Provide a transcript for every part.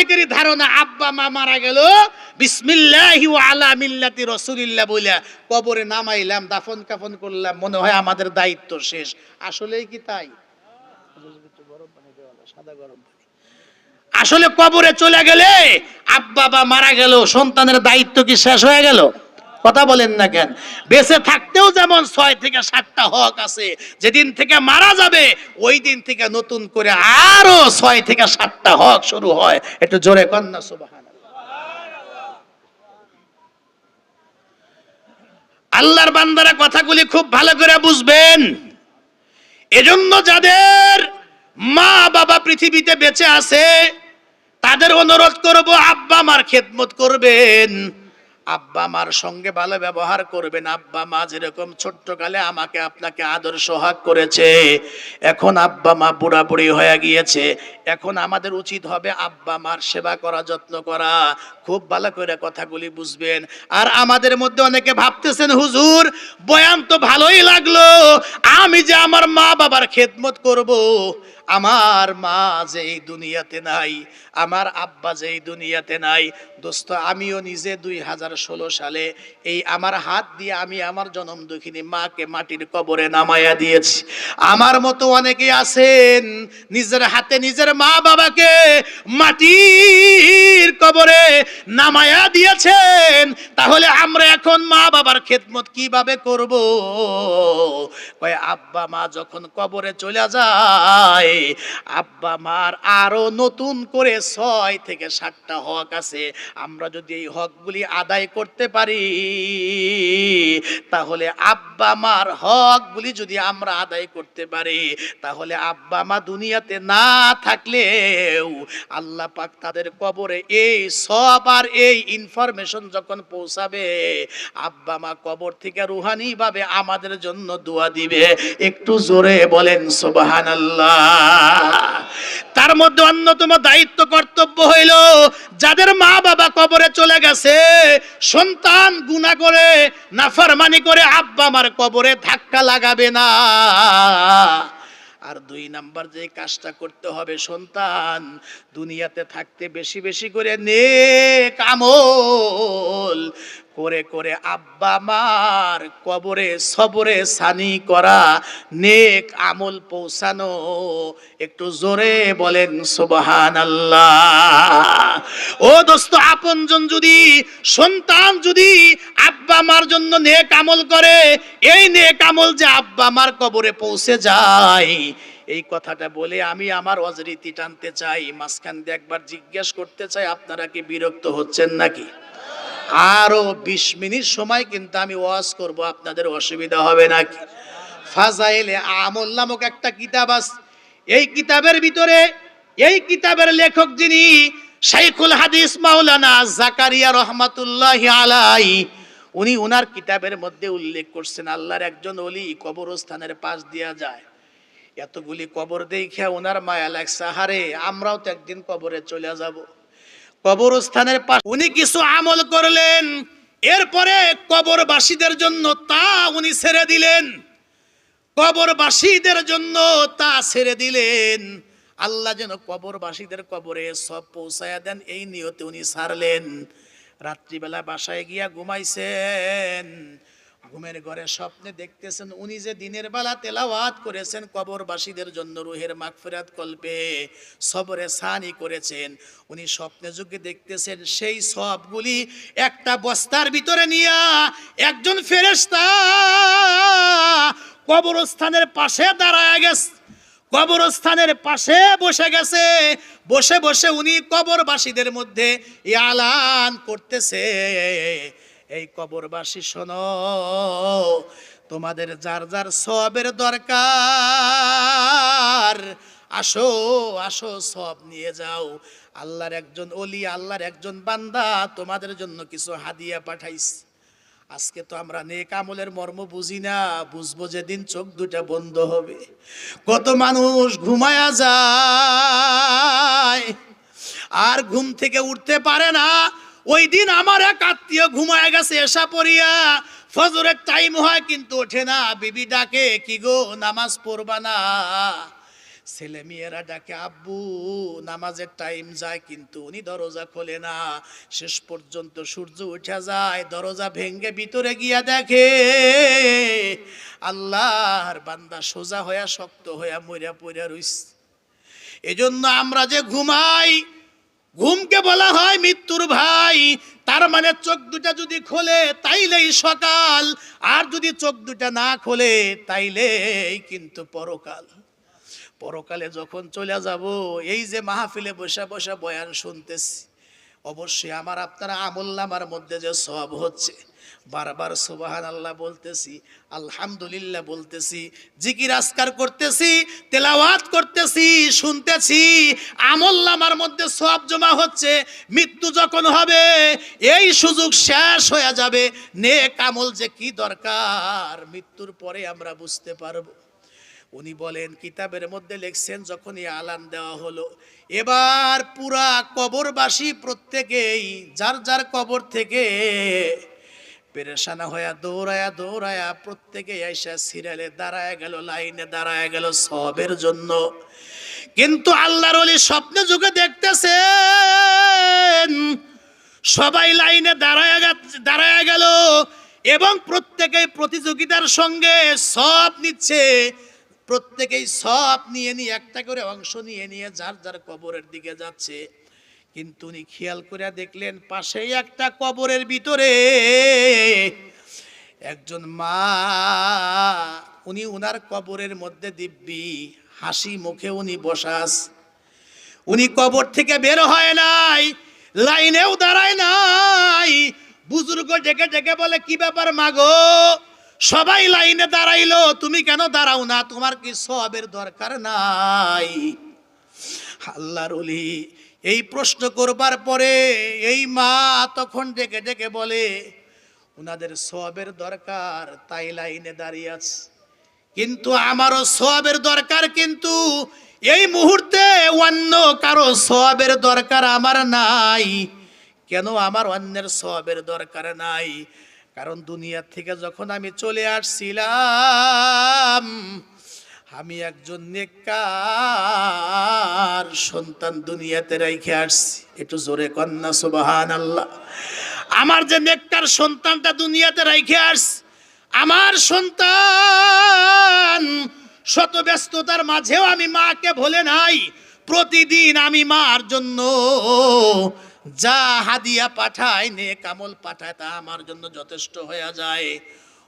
অনেকেরই ধারণা আব্বা, মা মারা গেল। বিসমিল্লাহি আলা মিল্লাতি রাসূলিল্লাহ বইলা কবরে নামাইলাম, দাফন কাফন করলাম, মনে হয় আমাদের দায়িত্ব শেষ। আসলেই কি তাই? আসলে কবরে চলে গেলে আব্বা বা মারা গেল, সন্তানের দায়িত্ব কি শেষ হয়ে গেল? কথা বলেন না কেন? বেঁচে থাকতেও যেমন ছয় থেকে সাতটা হক আছে, যেদিন থেকে মারা যাবে, ওই দিন থেকে নতুন করে আরও ছয় থেকে সাতটা হক শুরু হয়। একটু জোরে কন্যা সুবাহান আল্লাহর বান্দারা কথাগুলি খুব ভালো করে বুঝবেন। এজন্য যাদের মা বাবা পৃথিবীতে বেঁচে আছে, তাদের অনুরোধ করব আব্বা মার খেদমত করবেন। আব্বা মার সঙ্গে ভালো ব্যবহার করবেন। আব্বা মা যেরকম ছোট্ট কালে আমাকে আপনাকে আদর সোহাগ করেছে, এখন আব্বা মা বুড়া বুড়ি হয়ে গিয়েছে। এখন আমাদের উচিত হবে আব্বা মার সেবা করা, যত্ন করা। খুব ভালো করে কথাগুলি বুঝবেন। আর আমাদের মধ্যে অনেকে ভাবতেছেন, হুজুর, বয়ান তো ভালোই লাগল। আমি যে আমার মা বাবার খেদমত করব, আমার মা যে এই দুনিয়াতে নাই, আমার আব্বা যে এই দুনিয়াতে নাই। দোস্ত, আমিও নিজে দুই হাজার ষোলো সালে এই আমার হাত দিয়ে আমি আমার জনম দুঃখিনী মাকে মাটির কবরে নামায়া দিয়েছি। আমার মতো অনেকে আছেন, নিজের হাতে নিজের মা বাবাকে মাটির কবরে নামায়া দিয়েছেন, তাহলে আমরা এখন মা বাবার খেদমত কীভাবে করব? কয়, আব্বা মা যখন কবরে চলে যায়, আব্বা মার আরও নতুন করে ছয় থেকে সাতটা হক আছে। আমরা যদি এই হকগুলি আদায় করতে পারি, তাহলে আব্বা মার হকগুলি যদি আমরা আদায় করতে পারি, তাহলে আব্বা মা দুনিয়াতে না থাকলেও আল্লাহ পাক তাদের কবরে এই সব আর এই ইনফরমেশন যখন পৌঁছাবে, আব্বা মা কবর থেকে রুহানি ভাবে আমাদের জন্য দোয়া দিবে। একটু জোরে বলেন সুবহান তার মধ্যে অন্যতম দায়িত্ব, কর্তব্য হইল, যাদের মা বাবা কবরে চলে গেছে, সন্তান গুণা করে, নাফরমানি করে আব্বা মার কবরে ধাক্কা লাগাবে না। দুই নাম্বার যে কাজটা করতে হবে সন্তান, দুনিয়াতে থাকতে বেশি বেশি করে নে আমল। করে করে আব্বা মার কবরে সবরে সানি করা নেক আমল পৌঁছানো। একটু জোরে বলেন সুবহান আল্লাহ ও দোস্ত, আপনজন যদি, সন্তান যদি আব্বা মার জন্য নেক আমল করে, এই নেক আমল যে আব্বা মার কবরে পৌঁছে যায়। এই কথাটা বলে আমি আমার অজরীতি টানতে চাই, মাঝখান দিয়ে একবার জিজ্ঞেস করতে চাই, আপনারা কি বিরক্ত হচ্ছেন নাকি? আরও বিশ মিনিট সময় কিন্তু আমি ওয়াজ করব, আপনাদের অসুবিধা হবে নাকি? ফাজাইলে আমল নামক একটা কিতাব আছে। এই কিতাবের ভিতরে, এই কিতাবের লেখক যিনি, শাইখুল হাদিস মাওলানা জাকারিয়া রহমাতুল্লাহ আলাই উনি উনার কিতাবের মধ্যে উল্লেখ করছেন, আল্লাহর একজন অলি কবরস্থানের পাশ দিয়া যায়। এতগুলি কবর দেখে ওনার মায়া লাগছে হারে আমরাও তো একদিন কবরে চলে যাব। কবরস্থানের পাশ উনি কিছু আমল করলেন, এরপরে কবরবাসীদের জন্য তা উনি ছেড়ে দিলেন। কবরবাসীদের জন্য তা ছেড়ে দিলেন। আল্লাহ যেন কবরবাসীদের কবরে সব পৌঁছায়া দেন, এই নিয়তে উনি ছাড়লেন রাত্রিবেলা বাসায় গিয়া ঘুমাইছেন। ঘুমের ঘরে স্বপ্নে দেখতেছেন, উনি যে দিনের বেলা তেলাওয়াত করেছেন, কবরবাসীদের জন্য রুহের মাগফিরাত কল্পে সবরে সানি করেছেন। উনি স্বপ্নে যুগে দেখতেছেন, সেই সবগুলি একটা বস্তার ভিতরে নিয়া একজন ফেরেশতা কবরস্থানের পাশে দাঁড়ায় গেছে। কবরস্থানের পাশে বসে গেছে। বসে বসে উনি কবরবাসীদের মধ্যে ই আলান করতেছে। এই কবরবাসী শোনো, তোমাদের যার যার সবের দরকার, আসো আসো, সব নিয়ে যাও। আল্লাহর একজন অলি আল্লাহর একজন বান্দা তোমাদের জন্য কিছু হাদিয়া পাঠাইছে। আজকে তো আমরা নেক আমলের মর্ম বুঝি না, বুঝব যেদিন চোখ দুটা বন্ধ হবে। কত মানুষ ঘুমায়া যায়, আর ঘুম থেকে উঠতে পারে না। ওই দিন আমার এক আত্মীয় ঘুমায় গেছে, এসা পড়িয়া ফজরের টাইম হয়, কিন্তু ওঠে না। বিবি ডাকে, কি গো, নামাজ পড়বা না? ছেলে মেয়েরা ডাকে, আব্বু, নামাজের টাইম যায় কিন্তু উনি দরজা খোলে না। শেষ পর্যন্ত সূর্য উঠে যায়, দরজা ভেঙ্গে ভিতরে গিয়া দেখে আল্লাহর বান্দা সোজা হইয়া শক্ত হইয়া মরিয়া পড়িয়া রইস। এজন্য আমরা যে ঘুমাই, ঘুমকে বলা হয় মৃত্যুর ভাই। তার মানে চোখ দুটা যদি খোলে, তাইলেই সকাল। আর যদি চোখ দুটা না খোলে, তাইলেই কিন্তু পরকাল। পরকালে যখন চলে যাব, এই যে মাহফিলে বসে বসে বয়ান শুনতেছি, অবশ্যই আমার আপনার আমল নামার মধ্যে যে সব হচ্ছে। বারবার সুবাহান আল্লাহ বলতেছি, আলহামদুলিল্লাহ বলতেছি, জিকির আসকার করতেছি, তেলাওয়াত করতেছি, শুনতেছি, আমল নামার মধ্যে সব জমা হচ্ছে, মৃত্যু যখন হবে, এই সুযোগ শেষ হয়ে যাবে। নেক আমল যে কি দরকার, মৃত্যুর পরে আমরা বুঝতে পারব। উনি বলেন, কিতাবের মধ্যে লিখছেন, যখনই আলান দেওয়া হলো, এবার পুরা কবরবাসী প্রত্যেকেই যার যার কবর থেকে পেরেশানা হইয়া দৌড়ায়া দৌড়ায়া প্রত্যেকে আইসা সিরিয়ালে দাঁড়ায় গেল, লাইনে দাঁড়ায় গেল সবের জন্য। কিন্তু আল্লাহর ওলি স্বপ্নে যুগে দেখতেছেন, সবাই লাইনে দাঁড়ায় দাঁড়ায় গেল এবং প্রত্যেকেই প্রতিযোগিতার সঙ্গে সব নিচ্ছে। প্রত্যেকেই সব নিয়ে নিয়ে, একটা করে অংশ নিয়ে নিয়ে যার যার কবরের দিকে যাচ্ছে। কিন্তু উনি খেয়াল করে দেখলেন, পাশেই একটা কবরের ভিতরে একজন মা, উনি উনার কবরের মধ্যে দিব্যি হাসি মুখে উনি বসাস উনি কবর থেকে বের হয় নাই, লাইনেও দাঁড়ায় নাই। বুজুর্গ ডেকে ডেকে বলে, কি ব্যাপার মাগো সবাই লাইনে দাঁড়াইলো, তুমি কেন দাঁড়াও না? তোমার কি সবের দরকার নাই? আল্লাহর অলি এই প্রশ্ন করবার পরে এই মা তখন ডেকে ডেকে বলে ওনাদের সবের দরকার, তাই লাইনে দাঁড়িয়ে আছে। কিন্তু আমারও সবের দরকার, কিন্তু এই মুহূর্তে অন্য কারও সবের দরকার আমার নাই। কেন আমার অন্যের সবের দরকার নাই? কারণ দুনিয়ার থেকে যখন আমি চলে আসছিলাম, আমি একজন নেককার সন্তান দুনিয়াতে রেখে আসছি। একটু জোরে কন্যা সুবাহান আল্লাহ আমার যে নেককার সন্তানটা দুনিয়াতে রেখে আসছি আমার সন্তান শত ব্যস্ততার মাঝেও আমি মাকে ভোলে নাই। প্রতিদিন আমি মার জন্য যা হাদিয়া পাঠায় নে কামল পাঠায় তা আমার জন্য যথেষ্ট হয়ে যায়।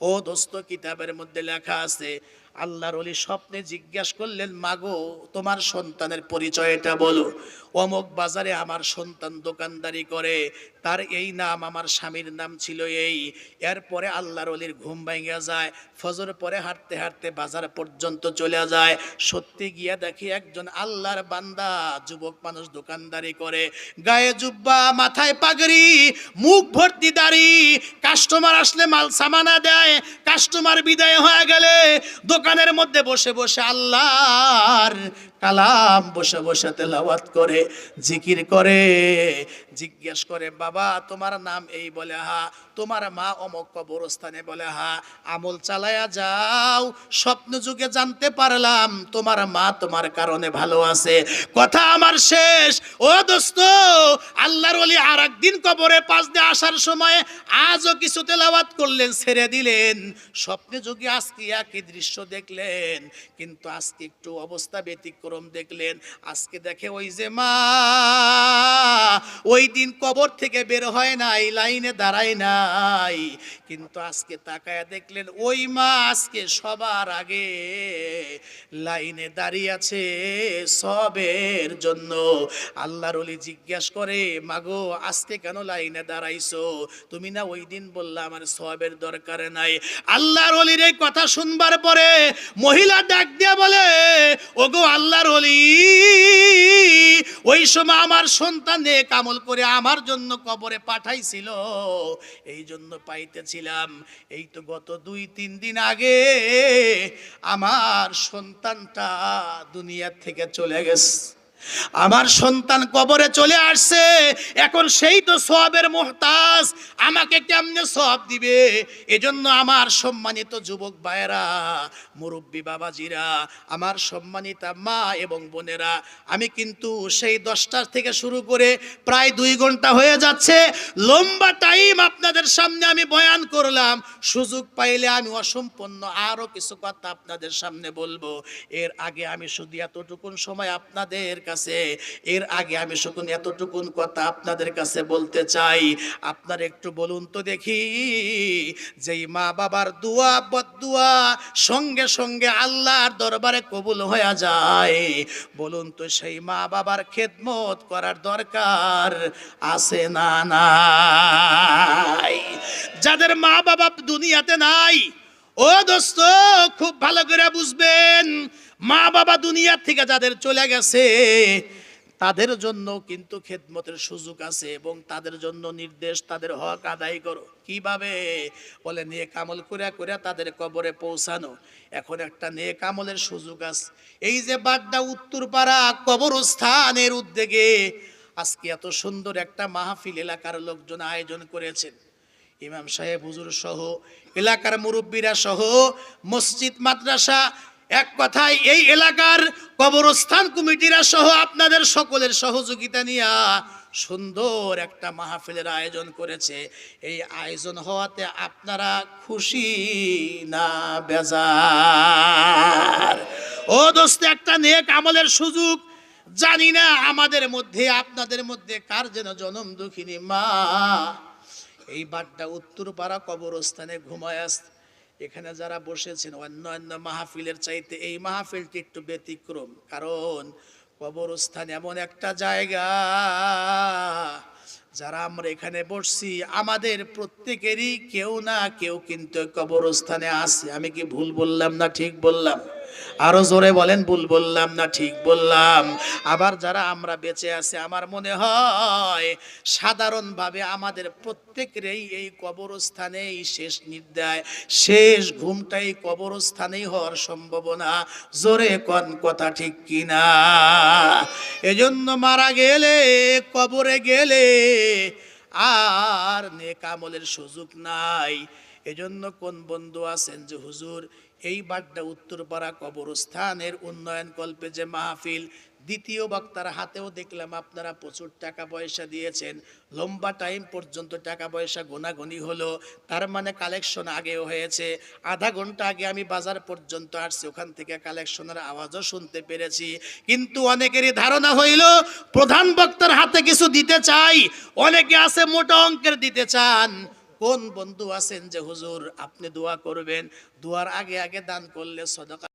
ও দোস্ত, কিতাবের মধ্যে লেখা আছে আল্লাহর অলি স্বপ্নে জিজ্ঞাসা করলেন, মাগো, তোমার সন্তানের পরিচয়টা বলো। অমুক বাজারে আমার সন্তান দোকানদারি করে, তার এই নাম আমার স্বামীর নাম ছিল এই। এরপরে আল্লাহর অলির ঘুম ভেঙে যায়, ফজর পরে হাঁটতে হাঁটতে বাজার পর্যন্ত চলে যায়। সত্যি গিয়া দেখি একজন আল্লাহর বান্দা যুবক মানুষ দোকানদারি করে। গায়ে জুব্বা, মাথায় পাগড়ি, মুখ ভর্তি দাড়ি। কাস্টমার আসলে মাল সামানা দেয়, কাস্টমার বিদায় হয়ে গেলে দোকানের মধ্যে বসে বসে আল্লাহর কালাম বসে বসে তেলাওয়াত করে, জিকির করে, জিজ্ঞেস করে, বাবা, তোমার নাম এই বলে, হা। তোমার মা অমক কবরস্থানে বলে, হা। আমল চালায়া যাও, স্বপ্ন যুগে জানতে পারলাম তোমার মা তোমার কারণে ভালো আছে। কথা আমার শেষ। ও দোস্ত, আল্লাহর ওলি আর একদিন কবরে পাশ দিয়ে আসার সময় আজও কিছু তেলাওয়াত করলেন, ছেড়ে দিলেন। স্বপ্নে যুগে আজকে একই দৃশ্য দেখলেন, কিন্তু আজকে একটু অবস্থা ব্যতিক্রম দেখলেন। আজকে দেখে ওই যে মা, ওই দিন কবর থেকে বের হয় নাই, লাইনে দাঁড়ায় নাই। কিন্তু আজকে তাকায় দেখলেন, ওই মা আজকে সবার আগে লাইনে দাঁড়িয়ে আছে সবের জন্য। আল্লাহর অলি জিজ্ঞাস করে, মাগো, আজকে কেন লাইনে দাঁড়াইছো? তুমি না ওই দিন বললা আমার সবের দরকার নাই। আল্লাহর ওলির এই কথা শুনবার পরে মহিলা ডাক দিয়া বলে, ওগো আল্লাহর হলি ওই সময় আমার সন্তান নিয়ে আমল করে আমার জন্য কবরে পাঠাইছিল। এই জন্য পাইতেছিলাম। এই তো গত দুই, তিন দিন আগে আমার সন্তানটা দুনিয়ার থেকে চলে গেছে। আমার সন্তান কবরে চলে আসছে, এখন সেই তো সবের মোহতাজ, আমাকে কেমনে সব দিবে? এজন্য আমার সম্মানিত যুবক ভাইয়েরা, মুরব্বী বাবাজিরা, আমার সম্মানিতা মা এবং বোনেরা, আমি কিন্তু সেই দশটার থেকে শুরু করে প্রায় দুই ঘণ্টা হয়ে যাচ্ছে। লম্বা টাইম আপনাদের সামনে আমি বয়ান করলাম। সুযোগ পাইলে আমি অসম্পন্ন আরও কিছু কথা আপনাদের সামনে বলব। এর আগে আমি শুধু এতটুকুন সময় আপনাদের কাছে, এর আগে আমি শুধু এতটুকুন কথা আপনাদের কাছে বলতে চাই। আপনার একটু বলুন তো দেখি, যেই মা বাবার দোয়া বদুয়া সঙ্গে সঙ্গে আল্লাহর দরবারে কবুল হয়ে যায়। বলুন তো সেই মা বাবার খেদমত করার দরকার আছে না নাই? যাদের মা বাবা দুনিয়াতে নাই ও দোস্ত, খুব ভালো করে বুঝবেন, মা বাবা দুনিয়া থেকে যাদের চলে গেছে, তাদের জন্য কিন্তু খেদমতের সুযোগ আছে এবং তাদের জন্য নির্দেশ, তাদের হক আদায় করো। কীভাবে? বলে, নেক কামল করে করে তাদের কবরে পৌঁছানো। এখন একটা নেক কামলের সুযোগ আছে এই যে বাড্ডা উত্তরপাড়া কবরস্থানের উদ্যোগে আজকে এত সুন্দর একটা মাহফিল এলাকার লোকজন আয়োজন করেছেন। ইমাম সাহেব, হুজুর সহ, এলাকার মুরব্বীরা সহ, মসজিদ, মাদ্রাসা, এক কথায় এই এলাকার কবরস্থান কমিটিরা সহ আপনাদের সকলের সহযোগিতা নিয়ে সুন্দর একটা মাহফিলের আয়োজন করেছে। এই আয়োজন হওয়াতে আপনারা খুশি না বেজার? ও দোস্ত, একটা নেক আমলের সুযোগ। জানি না আমাদের মধ্যে, আপনাদের মধ্যে কার যেন জনম দুঃখিনী মা। এই বাড্ডা উত্তরপাড়া কবরস্থানে ঘুমায় আস। এখানে যারা বসেছেন, অন্য অন্য মাহফিলের চাইতে এই মাহফিলটি একটু ব্যতিক্রম। কারণ কবরস্থান এমন একটা জায়গা, যারা আমরা এখানে বসছি, আমাদের প্রত্যেকেরই কেউ না কেউ কিন্তু কবরস্থানে আছে। আমি কি ভুল বললাম না ঠিক বললাম? আরও জোরে বলেন, ভুল বললাম না, ঠিক বললাম। আবার যারা আমরা বেঁচে আছি, আমার মনে হয় সাধারণভাবে আমাদের প্রত্যেকেরই এই কবরস্থানেই শেষ নির্দায়, শেষ ঘুমটাই কবরস্থানেই হওয়ার সম্ভাবনা। জোরে কন কথা ঠিক কিনা? এজন্য মারা গেলে, কবরে গেলে আর নেকামলের সুযোগ নাই। এজন্য কোন বন্ধু আছেন যে, হুজুর এই বাড্ডা উত্তরপাড়া কবরস্থানের উন্নয়ন কল্পে যে মাহফিল, দ্বিতীয় বক্তার হাতেও দেখলাম আপনারা প্রচুর টাকা পয়সা দিয়েছেন। লম্বা টাইম পর্যন্ত টাকা পয়সা গোনাগুনি হলো, তার মানে কালেকশন আগেও হয়েছে। আধা ঘণ্টা আগে আমি বাজার পর্যন্ত আসছি, ওখান থেকে কালেকশনের আওয়াজও শুনতে পেরেছি। কিন্তু অনেকেরই ধারণা হইল, প্রধান বক্তার হাতে কিছু দিতে চাই, অনেকে আছে মোটা অঙ্কের দিতে চান। কোন বন্ধু আছেন যে হুজুর আপনি দোয়া করবেন? দোয়ার আগে আগে দান করলে সদকা